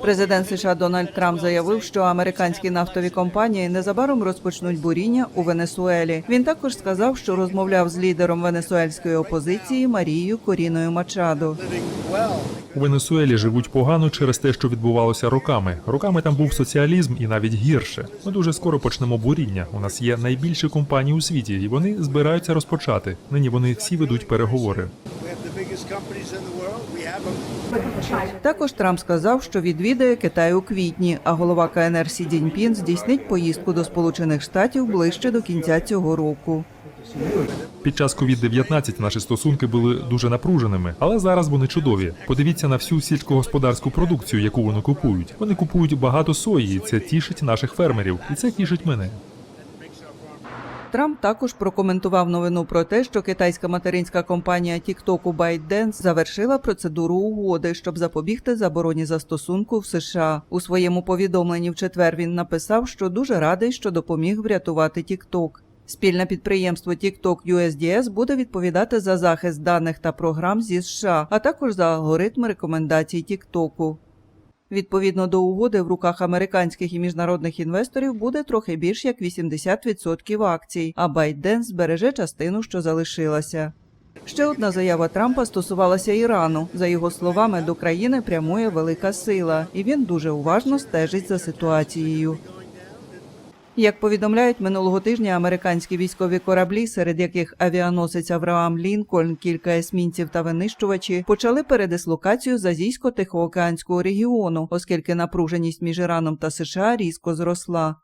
Президент США Дональд Трамп заявив, що американські нафтові компанії незабаром розпочнуть буріння у Венесуелі. Він також сказав, що розмовляв з лідером венесуельської опозиції Марією Коріною Мачадо. У Венесуелі живуть погано через те, що відбувалося роками. Роками там був соціалізм і навіть гірше. Ми дуже скоро почнемо буріння. У нас є найбільші компанії у світі, і вони збираються розпочати. Нині вони всі ведуть переговори. Також Трамп сказав, що відвідає Китай у квітні, а голова КНР Сі Цзіньпін здійснить поїздку до Сполучених Штатів ближче до кінця цього року. Під час COVID-19 наші стосунки були дуже напруженими, але зараз вони чудові. Подивіться на всю сільськогосподарську продукцію, яку вони купують. Вони купують багато сої. Це тішить наших фермерів, і це тішить мене. Трамп також прокоментував новину про те, що китайська материнська компанія TikTok ByteDance завершила процедуру угоди, щоб запобігти забороні застосунку в США. У своєму повідомленні в четвер він написав, що дуже радий, що допоміг врятувати TikTok. Спільне підприємство TikTok USDS буде відповідати за захист даних та програм зі США, а також за алгоритм рекомендацій TikTok. Відповідно до угоди, в руках американських і міжнародних інвесторів буде трохи більш як 80% акцій, а Байден збереже частину, що залишилася. Ще одна заява Трампа стосувалася Ірану. За його словами, до країни прямує велика сила, і він дуже уважно стежить за ситуацією. Як повідомляють минулого тижня американські військові кораблі, серед яких авіаносець Авраам Лінкольн, кілька есмінців та винищувачі, почали передислокацію з азійсько-тихоокеанського регіону, оскільки напруженість між Іраном та США різко зросла.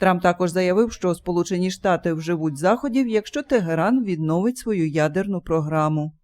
Трамп також заявив, що Сполучені Штати вживуть заходів, якщо Тегеран відновить свою ядерну програму.